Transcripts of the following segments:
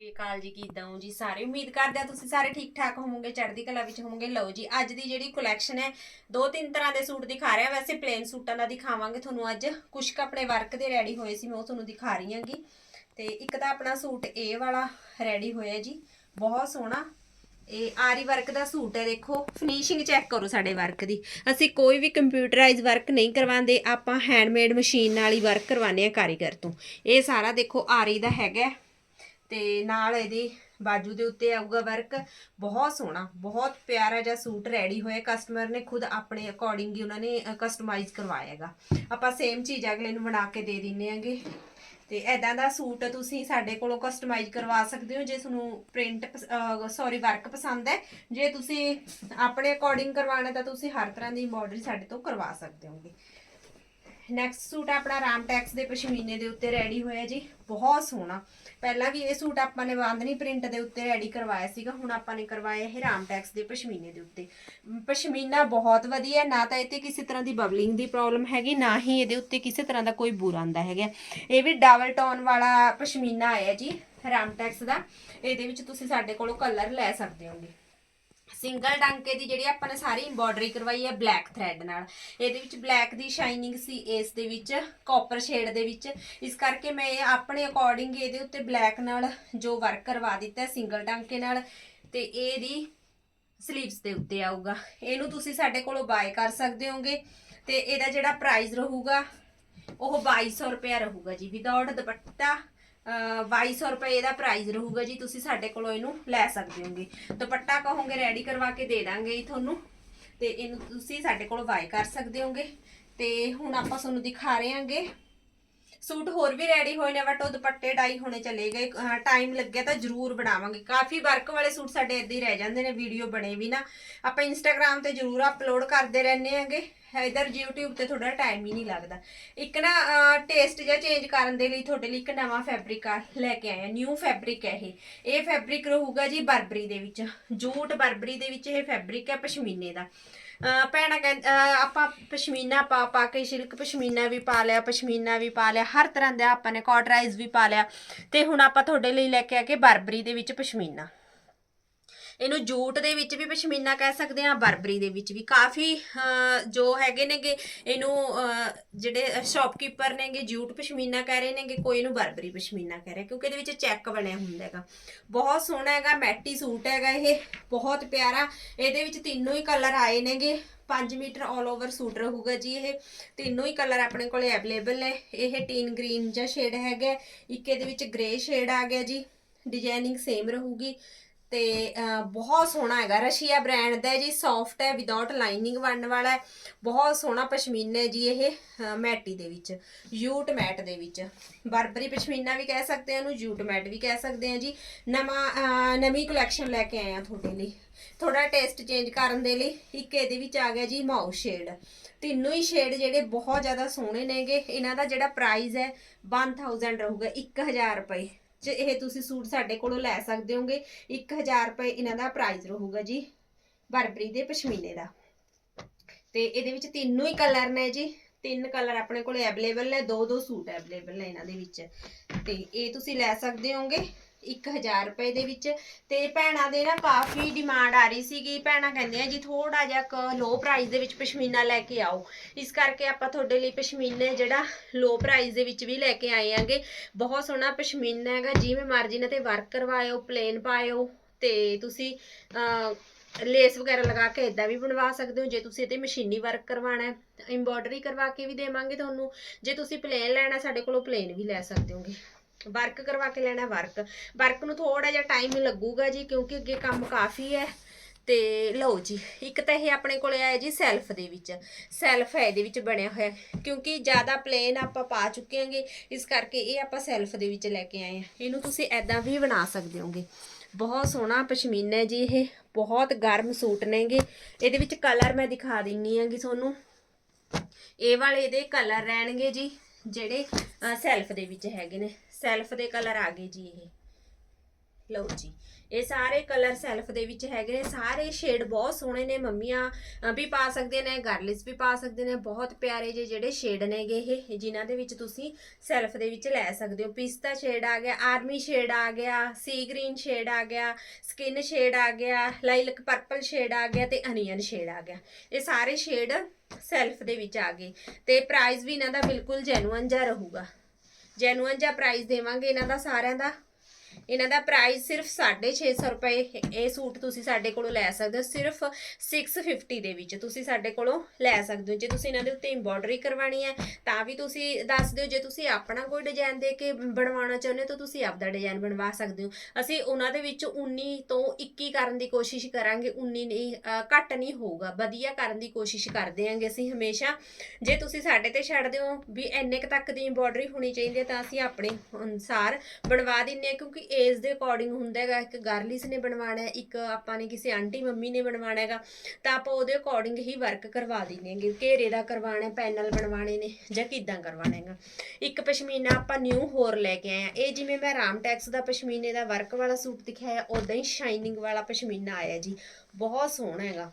ਸ੍ਰੀ ਅਕਾਲ ਜੀ ਕਿਦਾਂ ਹੋ ਜੀ ਸਾਰੇ? ਉਮੀਦ ਕਰਦੇ ਆ ਤੁਸੀਂ ਸਾਰੇ ਠੀਕ ਠਾਕ ਹੋਵੋਗੇ, ਚੜ੍ਹਦੀ ਕਲਾ ਵਿੱਚ ਹੋਵੋਗੇ। ਲਓ ਜੀ, ਅੱਜ ਦੀ ਜਿਹੜੀ ਕਲੈਕਸ਼ਨ ਹੈ, ਦੋ ਤਿੰਨ ਤਰ੍ਹਾਂ ਦੇ ਸੂਟ ਦਿਖਾ ਰਿਹਾ। ਵੈਸੇ ਪਲੇਨ ਸੂਟਾਂ ਦਾ ਦਿਖਾਵਾਂਗੇ ਤੁਹਾਨੂੰ ਅੱਜ। ਕੁਝ ਕੁ ਆਪਣੇ ਵਰਕ ਦੇ ਰੈਡੀ ਹੋਏ ਸੀ, ਮੈਂ ਉਹ ਤੁਹਾਨੂੰ ਦਿਖਾ ਰਹੀ ਹਾਂਗੀ। ਤੇ ਇੱਕ ਤਾਂ ਆਪਣਾ ਸੂਟ ਇਹ ਵਾਲਾ ਰੈਡੀ ਹੋਇਆ ਜੀ। ਬਹੁਤ ਸੋਹਣਾ। ਇਹ ਆਰੀ ਵਰਕ ਦਾ ਸੂਟ ਹੈ, ਦੇਖੋ। ਫਿਨਿਸ਼ਿੰਗ ਚੈੱਕ ਕਰੋ ਸਾਡੇ ਵਰਕ ਦੀ। ਅਸੀਂ ਕੋਈ ਵੀ ਕੰਪਿਊਟਰਾਈਜ਼ ਵਰਕ ਨਹੀਂ ਕਰਵਾਉਂਦੇ। ਆਪਾਂ ਹੈਂਡਮੇਡ ਮਸ਼ੀਨ ਨਾਲ ਹੀ ਵਰਕ ਕਰਵਾਉਂਦੇ ਆ ਕਾਰੀਗਰ ਤੋਂ। ਇਹ ਸਾਰਾ ਦੇਖੋ ਆਰੀ ਦਾ ਹੈਗਾ। ਤੇ ਨਾਲ ਇਹਦੀ ਬਾਜੂ ਦੇ ਉੱਤੇ ਆਊਗਾ ਵਰਕ। ਬਹੁਤ ਸੋਹਣਾ, ਬਹੁਤ ਪਿਆਰਾ ਜਿਹਾ ਸੂਟ ਰੈਡੀ ਹੋਇਆ। ਕਸਟਮਰ ਨੇ ਖੁਦ ਆਪਣੇ ਅਕੋਰਡਿੰਗ ਹੀ ਉਹਨਾਂ ਨੇ ਕਸਟਮਾਈਜ਼ ਕਰਵਾਇਆ ਹੈਗਾ। ਆਪਾਂ ਸੇਮ ਚੀਜ਼ ਅਗਲੇ ਨੂੰ ਬਣਾ ਕੇ ਦੇ ਦਿੰਨੇ ਆਂਗੇ। ਤੇ ਐਦਾਂ ਦਾ ਸੂਟ ਤੁਸੀਂ ਸਾਡੇ ਕੋਲੋਂ ਕਸਟਮਾਈਜ਼ ਕਰਵਾ ਸਕਦੇ ਹੋ। ਜੇ ਤੁਹਾਨੂੰ ਪ੍ਰਿੰਟ ਸੌਰੀ ਵਰਕ ਪਸੰਦ ਹੈ। ਜੇ ਤੁਸੀਂ ਆਪਣੇ ਅਕੋਰਡਿੰਗ ਕਰਵਾਉਣਾ ਤਾਂ ਤੁਸੀਂ ਹਰ ਤਰ੍ਹਾਂ ਦੀ ਐਮਬ੍ਰੋਇਡਰੀ ਸਾਡੇ ਤੋਂ ਕਰਵਾ ਸਕਦੇ ਹੋਗੇ। ਨੈਕਸਟ ਸੂਟ ਆਪਣਾ ਰਾਮਟੈਕਸ ਦੇ ਪਸ਼ਮੀਨੇ ਦੇ ਉੱਤੇ ਰੈਡੀ ਹੋਇਆ ਜੀ। ਬਹੁਤ ਸੋਹਣਾ। ਪਹਿਲਾਂ ਵੀ ਇਹ ਸੂਟ ਆਪਾਂ ਨੇ ਬਾਂਦਨੀ ਪ੍ਰਿੰਟ ਦੇ ਉੱਤੇ ਰੈਡੀ ਕਰਵਾਇਆ ਸੀਗਾ, ਹੁਣ ਆਪਾਂ ਨੇ ਕਰਵਾਇਆ ਇਹ ਰਾਮਟੈਕਸ ਦੇ ਪਸ਼ਮੀਨੇ ਦੇ ਉੱਤੇ। ਪਸ਼ਮੀਨਾ ਬਹੁਤ ਵਧੀਆ, ਨਾ ਤਾਂ ਇਹ ਤੇ ਕਿਸੇ ਤਰ੍ਹਾਂ ਦੀ ਬਬਲਿੰਗ ਦੀ ਪ੍ਰੋਬਲਮ ਹੈਗੀ, ਨਾ ਹੀ ਇਹਦੇ ਉੱਤੇ ਕਿਸੇ ਤਰ੍ਹਾਂ ਦਾ ਕੋਈ ਬੂਰ ਆਂਦਾ ਹੈਗਾ। ਇਹ ਵੀ ਡਬਲ ਟੋਨ ਵਾਲਾ ਪਸ਼ਮੀਨਾ ਆਇਆ ਜੀ ਰਾਮਟੈਕਸ ਦਾ। ਇਹਦੇ ਵਿੱਚ ਤੁਸੀਂ ਸਾਡੇ ਕੋਲੋਂ ਕਲਰ ਲੈ ਸਕਦੇ ਹੋਗੇ। ਸਿੰਗਲ ਡਾਂਕੇ ਦੀ ਜਿਹੜੀ ਆਪਾਂ ਨੇ ਸਾਰੀ ਐਮਬ੍ਰੋਇਡਰੀ ਕਰਵਾਈ ਹੈ ਬਲੈਕ ਥ੍ਰੈਡ ਨਾਲ। ਇਹਦੇ ਵਿੱਚ ਬਲੈਕ ਦੀ ਸ਼ਾਈਨਿੰਗ ਸੀ, ਇਸ ਦੇ ਵਿੱਚ ਕਾਪਰ ਸ਼ੇਡ ਦੇ ਵਿੱਚ। ਇਸ ਕਰਕੇ ਮੈਂ ਇਹ ਆਪਣੇ ਅਕੋਰਡਿੰਗ ਇਹਦੇ ਉੱਤੇ ਬਲੈਕ ਨਾਲ ਜੋ ਵਰਕ ਕਰਵਾ ਦਿੱਤਾ ਸਿੰਗਲ ਡਾਂਕੇ ਨਾਲ ਤੇ ਇਹਦੀ ਸਲੀਵਸ ਦੇ ਉੱਤੇ ਆਊਗਾ। ਇਹਨੂੰ ਤੁਸੀਂ ਸਾਡੇ ਕੋਲੋਂ ਬਾਏ ਕਰ ਸਕਦੇ ਹੋਗੇ ਤੇ ਇਹਦਾ ਜਿਹੜਾ ਪ੍ਰਾਈਸ ਰਹੂਗਾ, ਉਹ 2200 ਰੁਪਇਆ ਰਹੂਗਾ ਜੀ। ਵਿਦਆਊਟ ਦੁਪੱਟਾ 2200 ਰੁਪਏ ਇਹਦਾ ਪ੍ਰਾਈਸ ਰਹੂਗਾ ਜੀ, ਤੁਸੀਂ ਸਾਡੇ ਕੋਲੋਂ ਇਹਨੂੰ ਲੈ ਸਕਦੇ ਹੋਗੇ। ਦੁਪੱਟਾ ਕਹੋਗੇ ਰੈਡੀ ਕਰਵਾ ਕੇ ਦੇ ਦਾਂਗੇ ਜੀ ਤੁਹਾਨੂੰ। ਤੇ ਇਹਨੂੰ ਤੁਸੀਂ ਸਾਡੇ ਕੋਲੋਂ ਬਾਏ ਕਰ ਸਕਦੇ ਹੋਗੇ। ਤੇ ਹੁਣ ਆਪਾਂ ਤੁਹਾਨੂੰ ਦਿਖਾ ਰਹੇ ਹਾਂਗੇ। ਸੂਟ ਹੋਰ ਵੀ ਰੈਡੀ ਹੋਏ ਨੇ ਬਟ ਉਹ ਦੁਪੱਟੇ ਡਾਈ ਹੋਣੇ ਚਲੇ ਗਏ। ਟਾਈਮ ਲੱਗਿਆ ਤਾਂ ਜ਼ਰੂਰ ਬਣਾਵਾਂਗੇ। ਕਾਫੀ ਵਰਕ ਵਾਲੇ ਸੂਟ ਸਾਡੇ ਇੱਦਾਂ ਹੀ ਰਹਿ ਜਾਂਦੇ ਨੇ ਵੀਡੀਓ ਬਣੇ ਵੀ ਨਾ। ਆਪਾਂ ਇੰਸਟਾਗ੍ਰam ਤੇ ਜ਼ਰੂਰ ਅਪਲੋਡ ਕਰਦੇ ਰਹਿੰਦੇ ਹਾਂਗੇ। ਇਧਰ YouTube ਤੇ ਥੋੜਾ ਟਾਈਮ ਹੀ ਨਹੀਂ ਲੱਗਦਾ। ਇੱਕ ਨਾ ਟੇਸਟ ਜਿਹਾ ਚੇਂਜ ਕਰਨ ਦੇ ਲਈ ਤੁਹਾਡੇ ਲਈ ਇੱਕ ਨਵਾਂ ਫੈਬਰਿਕ ਆ, ਲੈ ਕੇ ਆਇਆ ਨਿਊ ਫੈਬਰਿਕ ਹੈ ਇਹ। ਇਹ ਫੈਬਰਿਕ ਰਹੂਗਾ ਜੀ ਬਰਬਰੀ ਦੇ ਵਿੱਚ। ਜੂਟ ਬਰਬਰੀ ਦੇ ਵਿੱਚ ਇਹ ਫੈਬਰਿਕ ਹੈ ਪਸ਼ਮੀਨੇ ਦਾ। ਅਹ, ਭੈਣਾਂ ਕਹਿੰ ਆਪਾਂ ਪਸ਼ਮੀਨਾ ਪਾ ਪਾ ਕੇ ਸਿਲਕ ਪਸ਼ਮੀਨਾ ਵੀ ਪਾ ਲਿਆ, ਪਸ਼ਮੀਨਾ ਵੀ ਪਾ ਲਿਆ, ਹਰ ਤਰ੍ਹਾਂ ਦਾ ਆਪਾਂ ਨੇ ਕਾਟਰਾਈਜ਼ ਵੀ ਪਾ ਲਿਆ। ਤੇ ਹੁਣ ਆਪਾਂ ਤੁਹਾਡੇ ਲਈ ਲੈ ਕੇ ਆ ਕੇ ਬਰਬਰੀ ਦੇ ਵਿੱਚ ਪਸ਼ਮੀਨਾ। ਇਹਨੂੰ ਜੂਟ ਦੇ ਵਿੱਚ ਵੀ ਪਸ਼ਮੀਨਾ ਕਹਿ ਸਕਦੇ ਆ ਬਰਬਰੀ ਦੇ ਵਿੱਚ ਵੀ। ਕਾਫੀ ਜੋ ਹੈਗੇ ਨੇਗੇ, ਇਹਨੂੰ ਜਿਹੜੇ ਸ਼ਾਪਕੀਪਰ ਨੇਗੇ, ਜੂਟ ਪਸ਼ਮੀਨਾ ਕਹਿ ਰਹੇ ਨੇਗੇ, ਕੋਈ ਇਹਨੂੰ ਬਰਬਰੀ ਪਸ਼ਮੀਨਾ ਕਹਿ ਰਿਹਾ, ਕਿਉਂਕਿ ਇਹਦੇ ਵਿੱਚ ਚੈੱਕ ਬਣਿਆ ਹੁੰਦਾ ਹੈਗਾ। ਬਹੁਤ ਸੋਹਣਾ ਹੈਗਾ, ਮੈਟੀ ਸੂਟ ਹੈਗਾ ਇਹ, ਬਹੁਤ ਪਿਆਰਾ। ਇਹਦੇ ਵਿੱਚ ਤਿੰਨੋਂ ਹੀ ਕਲਰ ਆਏ ਨੇਗੇ। 5 ਮੀਟਰ ਆਲ ਓਵਰ ਸੂਟ ਰਹੂਗਾ ਜੀ ਇਹ। ਤਿੰਨੋਂ ਹੀ ਕਲਰ ਆਪਣੇ ਕੋਲੇ ਅਵੇਲੇਬਲ ਨੇ। ਇਹ ਟੀਨ ਗ੍ਰੀਨ ਜਾਂ ਸ਼ੇਡ ਹੈਗਾ। ਇੱਕ ਇਹਦੇ ਵਿੱਚ ਗ੍ਰੇ ਸ਼ੇਡ ਆ ਗਿਆ ਜੀ। ਡਿਜ਼ਾਈਨਿੰਗ ਸੇਮ ਰਹੂਗੀ। ਤੇ ਬਹੁਤ ਸੋਹਣਾ ਹੈਗਾ। ਰਸ਼ੀਆ ਬ੍ਰਾਂਡ ਦਾ ਹੈ ਜੀ ਸੌਫਟ ਹੈ ਵਿਦਆਊਟ ਲਾਈਨਿੰਗ ਬਣਨ ਵਾਲਾ ਹੈ। ਬਹੁਤ ਸੋਹਣਾ ਪਸ਼ਮੀਨਾ ਹੈ ਜੀ ਇਹ ਮੈਟੀ ਦੇ ਵਿੱਚ ਯੂਟ ਮੈਟ ਦੇ ਵਿੱਚ। ਬਰਬਰੀ ਪਸ਼ਮੀਨਾ ਵੀ ਕਹਿ ਸਕਦੇ ਆ ਇਹਨੂੰ ਯੂਟ ਮੈਟ ਵੀ ਕਹਿ ਸਕਦੇ ਆ ਜੀ। ਨਵਾਂ ਨਵੀਂ ਕਲੈਕਸ਼ਨ ਲੈ ਕੇ ਆਏ ਆ ਤੁਹਾਡੇ ਲਈ। ਥੋੜਾ ਟੇਸਟ ਚੇਂਜ ਕਰਨ ਦੇ ਲਈ ਇੱਕ ਇਹਦੇ ਵਿੱਚ ਆ ਗਿਆ ਜੀ ਮਾਊ ਸ਼ੇਡ ਤਿੰਨੋਂ ਹੀ ਸ਼ੇਡ ਜਿਹੜੇ ਬਹੁਤ ਜ਼ਿਆਦਾ ਸੋਹਣੇ ਨੇਗੇ। ਇਹਨਾਂ ਦਾ ਜਿਹੜਾ ਪ੍ਰਾਈਸ ਹੈ 1000 ਰਹੂਗਾ 1000 ਰੁਪਏ। ਚ ਇਹ ਤੁਸੀਂ ਸੂਟ ਸਾਡੇ ਕੋਲੋਂ ਲੈ ਸਕਦੇ ਹੋਗੇ 1000 ਰੁਪਏ ਇਹਨਾਂ ਦਾ ਪ੍ਰਾਈਸ ਰਹੂਗਾ ਜੀ, ਬਰਬਰੀ ਦੇ ਪਸ਼ਮੀਨੇ ਦਾ। ਤੇ ਇਹਦੇ ਵਿੱਚ ਤਿੰਨੋਂ ਹੀ ਕਲਰ ਨੇ ਜੀ, ਤਿੰਨ ਕਲਰ ਆਪਣੇ ਕੋਲ ਅਵੇਲੇਬਲ ਨੇ ਦੋ ਦੋ ਸੂਟ ਅਵੇਲੇਬਲ ਨੇ ਇਹਨਾਂ ਦੇ ਵਿੱਚ। ਤੇ ਇਹ ਤੁਸੀਂ ਲੈ ਸਕਦੇ ਹੋਗੇ 1000 ਰੁਪਏ ਦੇ ਵਿੱਚ ਤੇ ਭੈਣਾਂ ਦੇ ਨਾ ਕਾਫੀ ਡਿਮਾਂਡ ਆ ਰਹੀ ਸੀਗੀ। ਭੈਣਾਂ ਕਹਿੰਦੇ ਆ ਜੀ ਥੋੜਾ ਜਿਹਾ ਕ ਲੋ ਪ੍ਰਾਈਸ ਦੇ ਵਿੱਚ ਪਸ਼ਮੀਨਾ ਲੈ ਕੇ ਆਓ। ਇਸ ਕਰਕੇ ਆਪਾਂ ਤੁਹਾਡੇ ਲਈ ਪਸ਼ਮੀਨਾ ਜਿਹੜਾ ਲੋ ਪ੍ਰਾਈਸ ਦੇ ਵਿੱਚ ਵੀ ਲੈ ਕੇ ਆਏ ਆਂਗੇ। ਬਹੁਤ ਸੋਹਣਾ ਪਸ਼ਮੀਨਾ ਹੈਗਾ, ਜਿਵੇਂ ਮਰਜ਼ੀ ਨਾਲ ਤੇ ਵਰਕ ਕਰਵਾਇਓ ਪਲੇਨ ਪਾਇਓ ਤੇ ਤੁਸੀਂ ਲੇਸ ਵਗੈਰਾ ਲਗਾ ਕੇ ਇਦਾਂ ਵੀ ਬਣਵਾ ਸਕਦੇ ਹੋ। ਜੇ ਤੁਸੀਂ ਇਹਤੇ ਮਸ਼ੀਨੀ ਵਰਕ ਕਰਵਾਉਣਾ ਹੈ ਐਮਬ੍ਰੋਇਡਰੀ ਕਰਵਾ ਕੇ ਵੀ ਦੇਵਾਂਗੇ ਤੁਹਾਨੂੰ। ਜੇ ਤੁਸੀਂ ਪਲੇਨ ਲੈਣਾ, ਸਾਡੇ ਕੋਲੋਂ ਪਲੇਨ ਵੀ ਲੈ ਸਕਦੇ ਹੋਗੇ। ਵਰਕ ਕਰਵਾ ਕੇ ਲੈਣਾ ਵਰਕ। ਵਰਕ ਨੂੰ ਥੋੜਾ ਜਿਹਾ ਟਾਈਮ ਲੱਗੂਗਾ ਜੀ, ਕਿਉਂਕਿ ਅੱਗੇ ਕੰਮ ਕਾਫੀ ਹੈ। ਤੇ ਲਓ ਜੀ, ਇੱਕ ਤਾਂ ਇਹ ਆਪਣੇ ਕੋਲੇ ਆਇਆ ਜੀ ਸੈਲਫ ਦੇ ਵਿੱਚ। ਸੈਲਫ ਹੈ ਇਹਦੇ ਵਿੱਚ ਬਣਿਆ ਹੋਇਆ। ਕਿਉਂਕਿ ਜ਼ਿਆਦਾ ਪਲੇਨ ਆਪਾਂ ਪਾ ਚੁੱਕੇ ਹਾਂਗੇ, ਇਸ ਕਰਕੇ ਇਹ ਆਪਾਂ ਸੈਲਫ ਦੇ ਵਿੱਚ ਲੈ ਕੇ ਆਏ ਆ ਇਹਨੂੰ ਤੁਸੀਂ ਐਦਾਂ ਵੀ ਬਣਾ ਸਕਦੇ ਹੋਗੇ। ਬਹੁਤ ਸੋਹਣਾ ਪਸ਼ਮੀਨਾ ਹੈ ਜੀ ਇਹ, ਬਹੁਤ ਗਰਮ ਸੂਟ ਨੇਗੇ। ਇਹਦੇ ਵਿੱਚ ਕਲਰ ਮੈਂ ਦਿਖਾ ਦਿੰਨੀ ਆਂਗੀ ਤੁਹਾਨੂੰ। ਇਹ ਵਾਲੇ ਦੇ ਕਲਰ ਰਹਿਣਗੇ ਜੀ, ਜਿਹੜੇ ਸੈਲਫ ਦੇ ਵਿੱਚ ਹੈਗੇ ਨੇ। ਸੈਲਫ ਦੇ ਕਲਰ ਆ ਗਏ ਜੀ ਇਹ। ਲਓ ਜੀ, ਇਹ ਸਾਰੇ ਕਲਰ ਸੈਲਫ ਦੇ ਵਿੱਚ ਹੈਗੇ ਨੇ, ਸਾਰੇ ਸ਼ੇਡ ਬਹੁਤ ਸੋਹਣੇ ਨੇ ਮੰਮੀਆਂ। ਵੀ ਪਾ ਸਕਦੇ ਨੇ ਗਰਲਿਸ ਵੀ ਪਾ ਸਕਦੇ ਨੇ, ਬਹੁਤ ਪਿਆਰੇ ਜਿਹੇ ਜਿਹੜੇ ਸ਼ੇਡ ਨੇਗੇ ਇਹ ਜਿਨ੍ਹਾਂ ਦੇ ਵਿੱਚ ਤੁਸੀਂ ਸੈਲਫ ਦੇ ਵਿੱਚ ਲੈ ਸਕਦੇ ਹੋ। ਪਿਸਤਾ ਸ਼ੇਡ ਆ ਗਿਆ ਆਰਮੀ ਸ਼ੇਡ ਆ ਗਿਆ ਸੀ ਗ੍ਰੀਨ ਸ਼ੇਡ ਆ ਗਿਆ ਸਕਿਨ ਸ਼ੇਡ ਆ ਗਿਆ ਲਾਈਲਕ ਪਰਪਲ ਸ਼ੇਡ ਆ ਗਿਆ ਤੇ ਅਨੀਅਨ ਸ਼ੇਡ ਆ ਗਿਆ। ਇਹ ਸਾਰੇ ਸ਼ੇਡ ਸੈਲਫ ਦੇ ਵਿੱਚ ਆ ਗਏ ਤੇ ਪ੍ਰਾਈਸ ਵੀ ਇਹਨਾਂ ਦਾ ਬਿਲਕੁਲ ਜੈਨੂਅਨ ਜਿਹਾ ਰਹੂਗਾ। ਜੈਨੂਅਨ ਜਿਹਾ ਪ੍ਰਾਈਜ਼ ਦੇਵਾਂਗੇ ਇਹਨਾਂ ਦਾ ਸਾਰਿਆਂ ਦਾ। ਇਹਨਾਂ ਦਾ ਪ੍ਰਾਈਸ ਸਿਰਫ 650 ਰੁਪਏ ਇਹ ਸੂਟ ਤੁਸੀਂ ਸਾਡੇ ਕੋਲੋਂ ਲੈ ਸਕਦੇ ਹੋ ਸਿਰਫ 650 ਦੇ ਵਿੱਚ। ਤੁਸੀਂ ਸਾਡੇ ਕੋਲੋਂ ਲੈ ਸਕਦੇ ਹੋ। ਜੇ ਤੁਸੀਂ ਇਹਨਾਂ ਦੇ ਉੱਤੇ ਐਮਬੋਡਰੀ ਕਰਵਾਣੀ ਹੈ, ਤਾਂ ਵੀ ਤੁਸੀਂ ਦੱਸ ਦਿਓ। ਜੇ ਤੁਸੀਂ ਆਪਣਾ ਕੋਈ ਡਿਜ਼ਾਈਨ ਦੇ ਕੇ ਬਣਵਾਉਣਾ ਚਾਹੁੰਦੇ ਹੋ, ਤਾਂ ਤੁਸੀਂ ਆਪਦਾ ਡਿਜ਼ਾਈਨ ਬਣਵਾ ਸਕਦੇ ਹੋ। ਅਸੀਂ ਉਹਨਾਂ ਦੇ ਵਿੱਚ 19 ਤੋਂ 21 ਕਰਨ ਦੀ ਕੋਸ਼ਿਸ਼ ਕਰਾਂਗੇ। 19 ਨਹੀਂ ਘੱਟ ਨਹੀਂ ਹੋਊਗਾ। ਵਧੀਆ ਕਰਨ ਦੀ ਕੋਸ਼ਿਸ਼ ਕਰਦੇ ਆਂਗੇ ਅਸੀਂ ਹਮੇਸ਼ਾ। ਜੇ ਤੁਸੀਂ ਸਾਡੇ ਤੇ ਛੱਡਦੇ ਹੋ ਵੀ ਇੰਨੇ ਕੁ ਤੱਕ ਦੀ ਐਮਬੋਡਰੀ ਹੋਣੀ ਚਾਹੀਦੀ ਹੈ, ਤਾਂ ਅਸੀਂ ਆਪਣੇ ਅਨੁਸਾਰ ਬਣਵਾ ਦਿੰਨੇ ਆ ਕਿਉਂਕਿ ਏਜ ਦੇ ਅਕੋਰਡਿੰਗ ਹੁੰਦਾ ਹੈਗਾ, ਇੱਕ ਗਰਲਿਸ ਨੇ ਬਣਵਾਉਣਾ ਹੈ, ਇੱਕ ਆਪਾਂ ਨੇ ਕਿਸੇ ਆਂਟੀ ਮੰਮੀ ਨੇ ਬਣਵਾਉਣਾ ਹੈਗਾ, ਤਾਂ ਆਪਾਂ ਉਹਦੇ ਅਕੋਰਡਿੰਗ ਹੀ ਵਰਕ ਕਰਵਾ ਦਿੰਦੇ ਆਂਗੇ ਘੇਰੇ ਦਾ ਕਰਵਾਉਣਾ, ਪੈਨਲ ਬਣਵਾਉਣੇ ਨੇ, ਜਾਂ ਕਿਦਾਂ ਕਰਵਾਉਣਾ ਹੈਗਾ। ਇੱਕ ਪਸ਼ਮੀਨਾ ਆਪਾਂ ਨਿਊ ਹੋਰ ਲੈ ਕੇ ਆਏ ਆ ਇਹ ਜਿਵੇਂ ਮੈਂ ਰਾਮ ਟੈਕਸ ਦਾ ਪਸ਼ਮੀਨੇ ਦਾ ਵਰਕ ਵਾਲਾ ਸੂਟ ਦਿਖਾਇਆ ਉਦਾਂ ਹੀ ਸ਼ਾਈਨਿੰਗ ਵਾਲਾ ਪਸ਼ਮੀਨਾ ਆਇਆ ਜੀ, ਬਹੁਤ ਸੋਹਣਾ ਹੈਗਾ।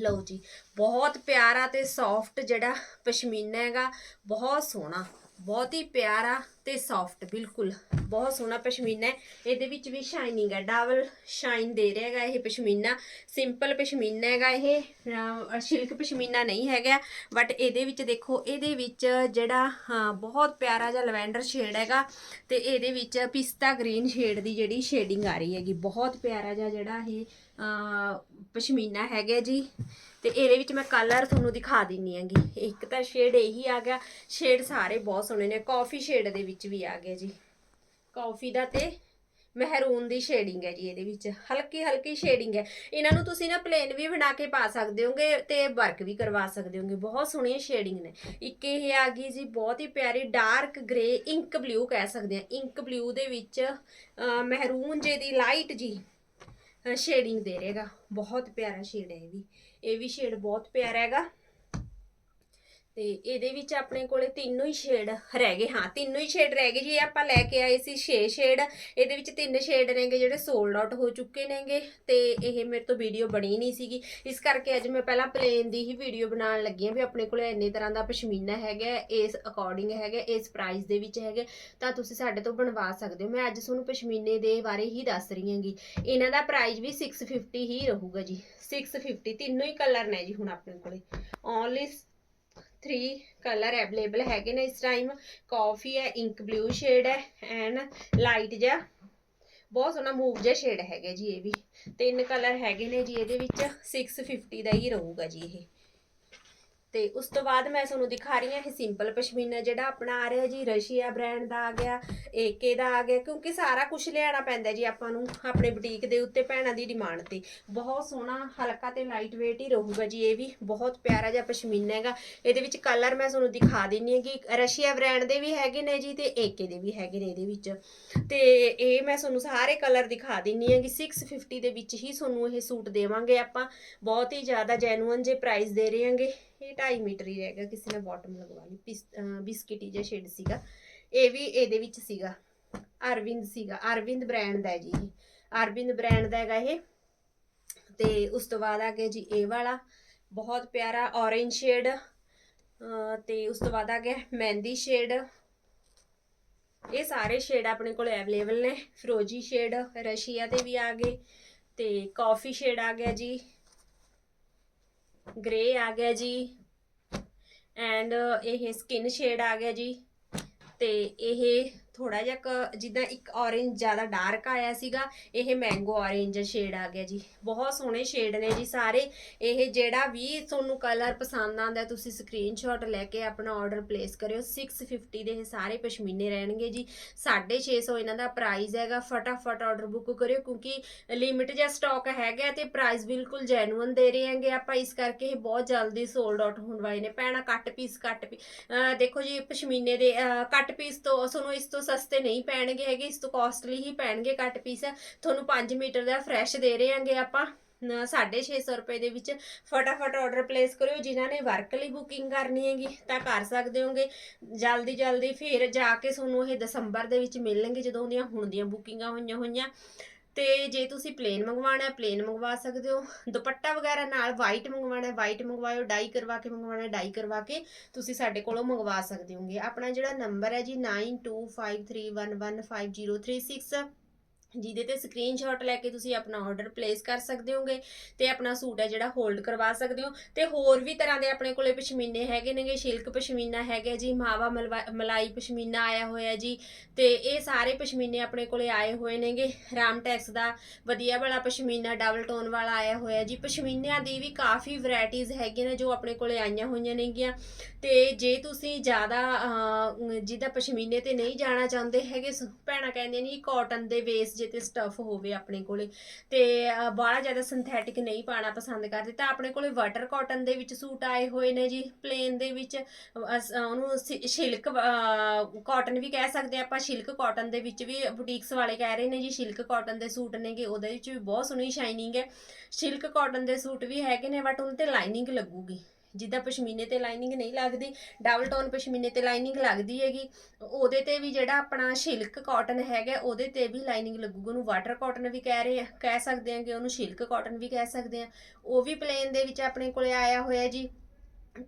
ਲਓ ਜੀ, ਬਹੁਤ ਪਿਆਰਾ ਤੇ ਸੌਫਟ ਜਿਹੜਾ ਪਸ਼ਮੀਨਾ ਹੈਗਾ, ਬਹੁਤ ਸੋਹਣਾ, ਬਹੁਤ ਹੀ ਪਿਆਰਾ ਤੇ ਸੌਫਟ ਬਿਲਕੁਲ। ਬਹੁਤ ਸੋਹਣਾ ਪਸ਼ਮੀਨਾ ਹੈ। ਇਹਦੇ ਵਿੱਚ ਵੀ ਸ਼ਾਈਨਿੰਗ ਹੈ। ਡਬਲ ਸ਼ਾਈਨ ਦੇ ਰਿਹਾ ਹੈਗਾ ਇਹ ਪਸ਼ਮੀਨਾ। ਸਿੰਪਲ ਪਸ਼ਮੀਨਾ ਹੈਗਾ ਇਹ। ਸਿਲਕ ਪਸ਼ਮੀਨਾ ਨਹੀਂ ਹੈਗਾ। ਬਟ ਇਹਦੇ ਵਿੱਚ ਦੇਖੋ, ਇਹਦੇ ਵਿੱਚ ਜਿਹੜਾ, ਹਾਂ, ਬਹੁਤ ਪਿਆਰਾ ਜਿਹਾ ਲਵੈਂਡਰ ਸ਼ੇਡ ਹੈਗਾ। ਤੇ ਇਹਦੇ ਵਿੱਚ ਪਿਸਤਾ ਗ੍ਰੀਨ ਸ਼ੇਡ ਦੀ ਜਿਹੜੀ ਸ਼ੇਡਿੰਗ ਆ ਰਹੀ ਹੈਗੀ। ਬਹੁਤ ਪਿਆਰਾ ਜਿਹਾ ਜਿਹੜਾ ਇਹ ਪਸ਼ਮੀਨਾ ਹੈਗਾ ਜੀ। ਤੇ ਇਹਦੇ ਵਿੱਚ ਮੈਂ ਕਲਰ ਤੁਹਾਨੂੰ ਦਿਖਾ ਦਿੰਨੀ ਆਂਗੀ ਇੱਕ ਤਾਂ ਸ਼ੇਡ ਇਹੀ ਆ ਗਿਆ। ਸ਼ੇਡ ਸਾਰੇ ਬਹੁਤ ਸੋਹਣੇ ਨੇ। ਕਾਫੀ ਸ਼ੇਡ ਦੇ ਵਿੱਚ ਵੀ ਆ ਗਿਆ ਜੀ। ਕਾਫੀ ਦਾ ਤੇ ਮਹਿਰੂਨ ਦੀ ਸ਼ੇਡਿੰਗ ਹੈ ਜੀ ਇਹਦੇ ਵਿੱਚ। ਹਲਕੀ ਹਲਕੀ ਸ਼ੇਡਿੰਗ ਹੈ। ਇਹਨਾਂ ਨੂੰ ਤੁਸੀਂ ਨਾ ਪਲੇਨ ਵੀ ਬਣਾ ਕੇ ਪਾ ਸਕਦੇ ਹੋਗੇ ਤੇ ਵਰਕ ਵੀ ਕਰਵਾ ਸਕਦੇ ਹੋਗੇ। ਬਹੁਤ ਸੋਹਣੀਆਂ ਸ਼ੇਡਿੰਗ ਨੇ। ਇੱਕ ਇਹ ਆ ਗਈ ਜੀ ਬਹੁਤ ਹੀ ਪਿਆਰੀ ਡਾਰਕ ਗ੍ਰੇ ਇੰਕ ਬਲੂ ਕਹਿ ਸਕਦੇ ਆ ਇੰਕ ਬਲੂ ਦੇ ਵਿੱਚ ਮਹਿਰੂਨ ਜੇ ਦੀ ਲਾਈਟ ਜੀ ਸ਼ੇਡਿੰਗ ਦੇ ਰਹੇਗਾ ਬਹੁਤ ਪਿਆਰਾ ਸ਼ੇਡ ਹੈ ਇਹ ਵੀ। ਇਹ ਵੀ ਸ਼ੇਡ ਬਹੁਤ ਪਿਆਰਾ ਹੈਗਾ। ਤੇ ਇਹਦੇ ਵਿੱਚ ਆਪਣੇ ਕੋਲੇ ਤਿੰਨੋਂ ਹੀ ਸ਼ੇਡ ਰਹਿ ਗਏ। ਹਾਂ, ਤਿੰਨੋਂ ਹੀ ਸ਼ੇਡ ਰਹਿ ਗਏ। ਜੀ ਇਹ ਆਪਾਂ ਲੈ ਕੇ ਆਏ ਸੀ 6 ਸ਼ੇਡ ਇਹਦੇ ਵਿੱਚ ਤਿੰਨ ਸ਼ੇਡ ਨੇਗੇ ਜਿਹੜੇ ਸੋਲਡ ਆਊਟ ਹੋ ਚੁੱਕੇ ਨੇਗੇ ਤੇ ਇਹ ਮੇਰੇ ਤੋਂ ਵੀਡੀਓ ਬਣੀ ਨਹੀਂ ਸੀਗੀ। ਇਸ ਕਰਕੇ ਅੱਜ ਮੈਂ ਪਹਿਲਾਂ ਪਲੇਨ ਦੀ ਹੀ ਵੀਡੀਓ ਬਣਾਉਣ ਲੱਗੀ ਹਾਂ ਵੀ ਆਪਣੇ ਕੋਲੇ ਇੰਨੇ ਤਰ੍ਹਾਂ ਦਾ ਪਸ਼ਮੀਨਾ ਹੈਗਾ, ਇਸ ਅਕੋਰਡਿੰਗ ਹੈਗਾ, ਇਸ ਪ੍ਰਾਈਸ ਦੇ ਵਿੱਚ ਹੈਗਾ, ਤਾਂ ਤੁਸੀਂ ਸਾਡੇ ਤੋਂ ਬਣਵਾ ਸਕਦੇ ਹੋ। ਮੈਂ ਅੱਜ ਤੁਹਾਨੂੰ ਪਸ਼ਮੀਨੇ ਦੇ ਬਾਰੇ ਹੀ ਦੱਸ ਰਹੀ ਹਾਂਗੀ। ਇਹਨਾਂ ਦਾ ਪ੍ਰਾਈਸ ਵੀ 650 ਹੀ ਰਹੂਗਾ ਜੀ। 650 ਤਿੰਨੋਂ ਹੀ ਕਲਰ ਨੇ ਜੀ ਹੁਣ ਆਪਣੇ ਕੋਲੇ। ਓਨਲੀ 3 ਕਲਰ ਅਵੇਲੇਬਲ ਹੈਗੇ ਨੇ ਇਸ ਟਾਈਮ ਕਾਫੀ ਹੈ ਇੰਕ ਬਲੂ ਸ਼ੇਡ ਹੈ ਐਨ ਲਾਈਟ ਜਿਹਾ। ਬਹੁਤ ਸੋਹਣਾ ਮੂਵ ਜਿਹਾ ਸ਼ੇਡ ਹੈਗਾ ਜੀ ਇਹ ਵੀ। ਤਿੰਨ ਕਲਰ ਹੈਗੇ ਨੇ ਜੀ ਇਹਦੇ ਵਿੱਚ। 650 ਦਾ ਹੀ ਰਹੂਗਾ ਜੀ ਇਹ। ਤੇ ਉਸ ਤੋਂ ਬਾਅਦ ਮੈਂ ਤੁਹਾਨੂੰ ਦਿਖਾ ਰਹੀ ਹਾਂ ਇਹ ਸਿੰਪਲ ਪਸ਼ਮੀਨਾ ਜਿਹੜਾ ਆਪਣਾ ਆ ਰਿਹਾ ਜੀ, ਰਸ਼ੀਆ ਬ੍ਰਾਂਡ ਦਾ ਆ ਗਿਆ ਏਕੇ ਦਾ ਆ ਗਿਆ, ਕਿਉਂਕਿ ਸਾਰਾ ਕੁਝ ਲਿਆਣਾ ਪੈਂਦਾ ਜੀ ਆਪਾਂ ਨੂੰ ਆਪਣੇ ਬੁਟੀਕ ਦੇ ਉੱਤੇ ਭੈਣਾਂ ਦੀ ਡਿਮਾਂਡ ਤੇ। ਬਹੁਤ ਸੋਹਣਾ, ਹਲਕਾ ਤੇ ਲਾਈਟ weight ਹੀ ਰਹੂਗਾ ਜੀ ਇਹ ਵੀ, ਬਹੁਤ ਪਿਆਰਾ ਜਿਹਾ ਪਸ਼ਮੀਨਾ ਹੈਗਾ। ਇਹਦੇ ਵਿੱਚ ਕਲਰ ਮੈਂ ਤੁਹਾਨੂੰ ਦਿਖਾ ਦਿੰਨੀ ਹਾਂ ਕਿ ਰਸ਼ੀਆ ਬ੍ਰਾਂਡ ਦੇ ਵੀ ਹੈਗੇ ਨੇ ਜੀ ਤੇ ਏਕੇ ਦੇ ਵੀ ਹੈਗੇ ਨੇ ਇਹਦੇ ਵਿੱਚ। ਤੇ ਇਹ ਮੈਂ ਤੁਹਾਨੂੰ ਸਾਰੇ ਕਲਰ ਦਿਖਾ ਦਿੰਨੀ ਹਾਂ ਕਿ 650 ਦੇ ਵਿੱਚ ਹੀ ਤੁਹਾਨੂੰ ਇਹ ਸੂਟ ਦੇਵਾਂਗੇ ਆਪਾਂ। ਬਹੁਤ ਹੀ ਜ਼ਿਆਦਾ ਜੈਨੂਅਨ ਜੇ ਪ੍ਰਾਈਸ ਦੇ ਰਹੇ ਹਾਂਗੇ। ਇਹ 2.5 ਮੀਟਰ ਹੀ ਰਹੇਗਾ ਕਿਸੇ ਨੇ ਬਾਟਮ ਲਗਵਾ ਲਈ ਪਿਸ- ਬਿਸਕਿਟੀ ਜਿਹਾ ਸ਼ੇਡ ਸੀਗਾ। ਇਹ ਵੀ ਇਹਦੇ ਵਿੱਚ ਸੀਗਾ, ਅਰਵਿੰਦ ਸੀਗਾ, ਅਰਵਿੰਦ ਬ੍ਰਾਂਡ ਦਾ ਹੈ ਜੀ ਅਰਵਿੰਦ ਬ੍ਰਾਂਡ ਦਾ ਹੈਗਾ ਇਹ। ਤੇ ਉਸ ਤੋਂ ਬਾਅਦ ਆ ਗਿਆ ਜੀ ਇਹ ਵਾਲਾ, ਬਹੁਤ ਪਿਆਰਾ orange ਸ਼ੇਡ ਤੇ ਉਸ ਤੋਂ ਬਾਅਦ ਆ ਗਿਆ ਮਹਿੰਦੀ ਸ਼ੇਡ ਇਹ ਸਾਰੇ ਸ਼ੇਡ ਆਪਣੇ ਕੋਲ ਅਵੇਲੇਬਲ ਨੇ। ਫਰੋਜੀ ਸ਼ੇਡ ਰਸ਼ੀਆ ਤੇ ਵੀ ਆ ਗਏ, ਤੇ ਕਾਫੀ ਸ਼ੇਡ ਆ ਗਿਆ ਜੀ। ਗ੍ਰੇ ਆ ਗਿਆ ਜੀ। ਐਂਡ ਇਹ ਸਕਿਨ ਸ਼ੇਡ ਆ ਗਿਆ ਜੀ ਤੇ ਇਹ ਥੋੜਾ ਜਿਹਾ ਕ- ਜਿੱਦਾਂ ਇੱਕ orange ਜ਼ਿਆਦਾ ਡਾਰਕ ਆਇਆ ਸੀਗਾ, ਇਹ ਮੈਂਗੋ orange ਸ਼ੇਡ ਆ ਗਿਆ ਜੀ। ਬਹੁਤ ਸੋਹਣੇ ਸ਼ੇਡ ਨੇ ਜੀ ਸਾਰੇ। ਇਹ ਜਿਹੜਾ ਵੀ ਤੁਹਾਨੂੰ ਕਲਰ ਪਸੰਦ ਆਉਂਦਾ, ਤੁਸੀਂ ਸਕਰੀਨਸ਼ਾਟ ਲੈ ਕੇ ਆਪਣਾ ਆਰਡਰ ਪਲੇਸ ਕਰਿਓ। 650 ਦੇ ਇਹ ਸਾਰੇ ਪਸ਼ਮੀਨੇ ਰਹਿਣਗੇ ਜੀ। 650 ਇਹਨਾਂ ਦਾ ਪ੍ਰਾਈਸ ਹੈਗਾ। ਫਟਾਫਟ ਆਰਡਰ ਬੁੱਕ ਕਰਿਓ ਕਿਉਂਕਿ ਲਿਮਿਟ ਜਿਹਾ ਸਟਾਕ ਹੈਗਾ ਤੇ ਪ੍ਰਾਈਸ ਬਿਲਕੁਲ ਜੈਨੂਅਨ ਦੇ ਰਹੇ ਹੈਗੇ। ਆਪਾਂ ਇਸ ਕਰਕੇ ਇਹ ਬਹੁਤ ਜਲਦੀ ਸੋਲਡ ਆਊਟ ਹੋਣ ਵਾਲੇ ਨੇ। ਭੈਣਾਂ ਕੱਟ ਪੀਸ ਕੱਟ ਪੀ ਅਹ ਦੇਖੋ ਜੀ, ਪਸ਼ਮੀਨੇ ਦੇ, ਅਹ ਕੱਟ ਪੀਸ ਤੋਂ ਤੁਹਾਨੂੰ ਇਸ ਤੋਂ ਸਸਤੇ ਨਹੀਂ ਪੈਣਗੇ ਹੈਗੇ, ਇਸ ਤੋਂ ਕਾਸਟਲੀ ਹੀ ਪੈਣਗੇ ਕੱਟ ਪੀਸ ਤੁਹਾਨੂੰ 5 ਮੀਟਰ ਦਾ ਫਰੈਸ਼ ਦੇ ਰਹੇ ਹਾਂਗੇ ਆਪਾਂ। ਨ- 650 ਰੁਪਏ ਦੇ ਵਿੱਚ ਫਟਾਫਟ ਆਰਡਰ ਪਲੇਸ ਕਰਿਓ, ਜਿਨ੍ਹਾਂ ਨੇ ਵਰਕ ਲਈ ਬੁਕਿੰਗ ਕਰਨੀ ਹੈਗੀ, ਤਾਂ ਕਰ ਸਕਦੇ ਹੋਗੇ। ਜਲਦੀ ਜਲਦੀ ਫਿਰ ਜਾ ਕੇ ਤੁਹਾਨੂੰ ਇਹ ਦਸੰਬਰ ਦੇ ਵਿੱਚ ਮਿਲਣਗੇ, ਜਦੋਂ ਉਹਦੀਆਂ ਹੁਣ ਦੀਆਂ ਬੁਕਿੰਗਾਂ ਹੋਈਆਂ ਹੋਈਆਂ। ਤੇ ਜੇ ਤੁਸੀਂ ਪਲੇਨ ਮੰਗਵਾਉਣਾ ਹੈ ਪਲੇਨ ਮੰਗਵਾ ਸਕਦੇ ਹੋ। ਦੁਪੱਟਾ ਵਗੈਰਾ ਨਾਲ ਵਾਈਟ ਮੰਗਵਾਉਣਾ ਹੈ ਵਾਈਟ ਮੰਗਵਾਇਓ ਡਾਈ ਕਰਵਾ ਕੇ ਮੰਗਵਾਉਣਾ ਹੈ ਡਾਈ ਕਰਵਾ ਕੇ ਤੁਸੀਂ ਸਾਡੇ ਕੋਲੋਂ ਮੰਗਵਾ ਸਕਦੇ ਹੋਗੇ। ਆਪਣਾ ਜਿਹੜਾ ਨੰਬਰ ਹੈ ਜੀ 9253115036 ਜਿਹਦੇ ਤੇ ਸਕਰੀਨਸ਼ਾਟ ਲੈ ਕੇ ਤੁਸੀਂ ਆਪਣਾ ਆਰਡਰ ਪਲੇਸ ਕਰ ਸਕਦੇ ਹੋਗੇ ਤੇ ਆਪਣਾ ਸੂਟ ਹੈ ਜਿਹੜਾ ਹੋਲਡ ਕਰਵਾ ਸਕਦੇ ਹੋ ਤੇ ਹੋਰ ਵੀ ਤਰ੍ਹਾਂ ਦੇ ਆਪਣੇ ਕੋਲੇ ਪਸ਼ਮੀਨੇ ਹੈਗੇ ਨੇਗੇ ਸ਼ਿਲਕ ਪਸ਼ਮੀਨਾ ਹੈਗਾ ਜੀ ਮਾਵਾ ਮਲਵਾ- ਮਲਾਈ ਪਸ਼ਮੀਨਾ ਆਇਆ ਹੋਇਆ ਜੀ ਤੇ ਇਹ ਸਾਰੇ ਪਸ਼ਮੀਨੇ ਆਪਣੇ ਕੋਲੇ ਆਏ ਹੋਏ ਨੇਗੇ ਰਾਮ ਟੈਕਸ ਦਾ ਵਧੀਆ ਵਾਲਾ ਪਸ਼ਮੀਨਾ ਡਬਲ ਟੋਨ ਵਾਲਾ ਆਇਆ ਹੋਇਆ ਜੀ ਪਸ਼ਮੀਨਿਆਂ ਦੀ ਵੀ ਕਾਫੀ ਵੈਰਾਈਟੀਆਂ ਹੈਗੀਆਂ ਨੇ ਜੋ ਆਪਣੇ ਕੋਲੇ ਆਈਆਂ ਹੋਈਆਂ ਨੇਗੀਆਂ ਤੇ ਜੇ ਤੁਸੀਂ ਜ਼ਿਆਦਾ ਅਹ, ਜਿੱਦਾਂ ਪਸ਼ਮੀਨੇ ਤੇ ਨਹੀਂ ਜਾਣਾ ਚਾਹੁੰਦੇ ਹੈਗੇ ਸ- ਭੈਣਾਂ ਕਹਿੰਦੇ ਨੇ ਕਾਟਨ ਦੇ ਵੇਸ ਜੇ ਤੇ ਸਟਫ ਹੋਵੇ ਆਪਣੇ ਕੋਲੇ। ਤੇ ਅਹ, ਬਾਹਲਾ ਜ਼ਿਆਦਾ ਸਿੰਥੈਟਿਕ ਨਹੀਂ ਪਾਣਾ ਪਸੰਦ ਕਰਦੇ। ਤਾਂ ਆਪਣੇ ਕੋਲੇ ਵਾਟਰ ਕਾਟਨ ਦੇ ਵਿੱਚ ਸੂਟ ਆਏ ਹੋਏ ਨੇ ਜੀ ਪਲੇਨ ਦੇ ਵਿੱਚ। ਅਸ- ਉਹਨੂੰ ਸ਼ਿਲਕ ਕਾਟਨ ਵੀ ਕਹਿ ਸਕਦੇ ਹਾਂ ਆਪਾਂ। ਸ਼ਿਲਕ ਕਾਟਨ ਦੇ ਵਿੱਚ ਵੀ ਬੁਟੀਕਸ ਵਾਲੇ ਕਹਿ ਰਹੇ ਨੇ ਜੀ ਸ਼ਿਲਕ ਕਾਟਨ ਦੇ ਸੂਟ ਨੇਗੇ। ਉਹਦੇ ਵਿੱਚ ਵੀ ਬਹੁਤ ਸੋਹਣੀ ਸ਼ਾਈਨਿੰਗ ਹੈ। ਸ਼ਿਲਕ ਕਾਟਨ ਦੇ ਸੂਟ ਵੀ ਹੈਗੇ ਨੇ ਬਟ ਉਹਨਾਂ ਤੇ ਲਾਈਨਿੰਗ ਲੱਗੂਗੀ। ਜਿੱਦਾਂ ਪਸ਼ਮੀਨੇ ਤੇ ਲਾਈਨਿੰਗ ਨਹੀਂ ਲੱਗਦੀ ਡਬਲ ਟੋਨ ਪਸ਼ਮੀਨੇ ਤੇ ਲਾਈਨਿੰਗ ਲੱਗਦੀ ਹੈਗੀ, ਉਹਦੇ ਤੇ ਵੀ ਜਿਹੜਾ ਆਪਣਾ ਸ਼ਿਲਕ ਕਾਟਨ ਹੈਗਾ, ਉਹਦੇ ਤੇ ਵੀ ਲਾਈਨਿੰਗ ਲੱਗੂਗੀ, ਉਹਨੂੰ ਵਾਟਰ ਕਾਟਨ ਵੀ ਕਹਿ ਰਹੇ ਆ, ਕਹਿ ਸਕਦੇ ਆ ਉਹਨੂੰ ਸ਼ਿਲਕ ਕਾਟਨ ਵੀ ਕਹਿ ਸਕਦੇ ਆ। ਉਹ ਵੀ ਪਲੇਨ ਦੇ ਵਿੱਚ ਆਪਣੇ ਕੋਲੇ ਆਇਆ ਹੋਇਆ ਜੀ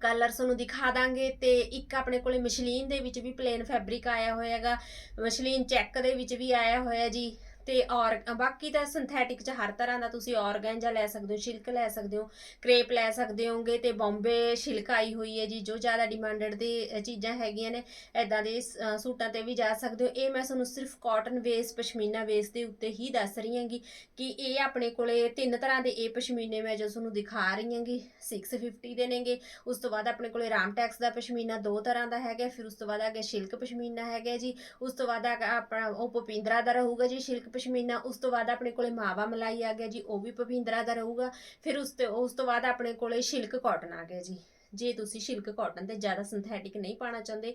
ਕਲਰ ਤੁਹਾਨੂੰ ਦਿਖਾ ਦਾਂਗੇ, ਤੇ ਇੱਕ ਆਪਣੇ ਕੋਲੇ ਮਸ਼ਲੀਨ ਦੇ ਵਿੱਚ ਵੀ ਪਲੇਨ ਫੈਬਰਿਕ ਆਇਆ ਹੋਇਆ ਹੈਗਾ, ਮਸ਼ਲੀਨ ਚੈੱਕ ਦੇ ਵਿੱਚ ਵੀ ਆਇਆ ਹੋਇਆ ਜੀ। ਤੇ ਔਰ ਬਾਕੀ ਤਾਂ ਸਿੰਥੈਟਿਕ ਚ ਹਰ ਤਰ੍ਹਾਂ ਦਾ ਤੁਸੀਂ ਔਰਗੈਂਜਾ ਲੈ ਸਕਦੇ ਹੋ ਸ਼ਿਲਕ ਲੈ ਸਕਦੇ ਹੋ, ਕ੍ਰੇਪ ਲੈ ਸਕਦੇ ਹੋਗੇ ਤੇ ਬੰਬੇ ਸ਼ਿਲਕ ਆਈ ਹੋਈ ਹੈ ਜੀ, ਜੋ ਜ਼ਿਆਦਾ ਡਿਮਾਂਡਡ ਦੀ ਚੀਜ਼ਾਂ ਹੈਗੀਆਂ ਨੇ ਐਦਾਂ ਦੇ ਸੂਟਾਂ ਤੇ ਵੀ ਜਾ ਸਕਦੇ ਹੋ। ਇਹ ਮੈਂ ਤੁਹਾਨੂੰ ਸਿਰਫ ਕਾਟਨ ਵੇਸ ਪਸ਼ਮੀਨਾ ਵੇਸ ਦੇ ਉੱਤੇ ਹੀ ਦੱਸ ਰਹੀ ਹਾਂਗੀ ਕਿ ਇਹ ਆਪਣੇ ਕੋਲੇ ਤਿੰਨ ਤਰ੍ਹਾਂ ਦੇ ਇਹ ਪਸ਼ਮੀਨੇ ਮੈਂ ਜੋ ਤੁਹਾਨੂੰ ਦਿਖਾ ਰਹੀ ਹਾਂਗੀ 650 ਦੇ ਨੇਗੇ, ਉਸ ਤੋਂ ਬਾਅਦ ਆਪਣੇ ਕੋਲੇ ਰਾਮਟੈਕਸ ਦਾ ਪਸ਼ਮੀਨਾ ਦੋ ਤਰ੍ਹਾਂ ਦਾ ਹੈਗਾ, ਫਿਰ ਉਸ ਤੋਂ ਬਾਅਦ ਅੱਗੇ ਸ਼ਿਲਕ ਪਸ਼ਮੀਨਾ ਹੈਗਾ ਜੀ, ਉਸ ਤੋਂ ਬਾਅਦ ਆ- ਆਪਣਾ ਉਹ ਭੁਪਿੰਦਰਾ ਦਾ ਰਹੂਗਾ ਜੀ ਸ਼ਿਲਕ ਪਸ਼ਮੀਨਾ, ਉਸ ਤੋਂ ਬਾਅਦ ਆਪਣੇ ਕੋਲੇ ਮਾਵਾ ਮਲਾਈ ਆ ਗਿਆ ਜੀ, ਉਹ ਵੀ ਭਵਿੰਦਰਾ ਦਾ ਰਹੂਗਾ। ਫਿਰ ਉਸ ਤੇ, ਉਸ ਤੋਂ ਬਾਅਦ ਆਪਣੇ ਕੋਲੇ ਸ਼ਿਲਕ ਕਾਟਨ ਆ ਗਿਆ ਜੀ। ਜੇ ਤੁਸੀਂ ਸ਼ਿਲਕ ਕਾਟਨ ਤੇ ਜ਼ਿਆਦਾ ਸਿੰਥੈਟਿਕ ਨਹੀਂ ਪਾਣਾ ਚਾਹੁੰਦੇ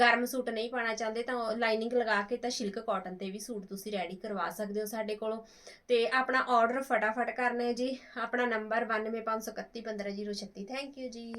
ਗਰਮ ਸੂਟ ਨਹੀਂ ਪਾਣਾ ਚਾਹੁੰਦੇ, ਤਾਂ ਲਾਈਨਿੰਗ ਲਗਾ ਕੇ ਤਾਂ ਸ਼ਿਲਕ ਕਾਟਨ ਤੇ ਵੀ ਸੂਟ ਤੁਸੀਂ ਰੈਡੀ ਕਰਵਾ ਸਕਦੇ ਹੋ ਸਾਡੇ ਕੋਲੋਂ। ਤੇ ਆਪਣਾ ਆਰਡਰ ਫਟਾਫਟ ਕਰਨਾ ਹੈ ਜੀ। ਆਪਣਾ ਨੰਬਰ 9253315036 ਥੈਂਕ ਯੂ ਜੀ।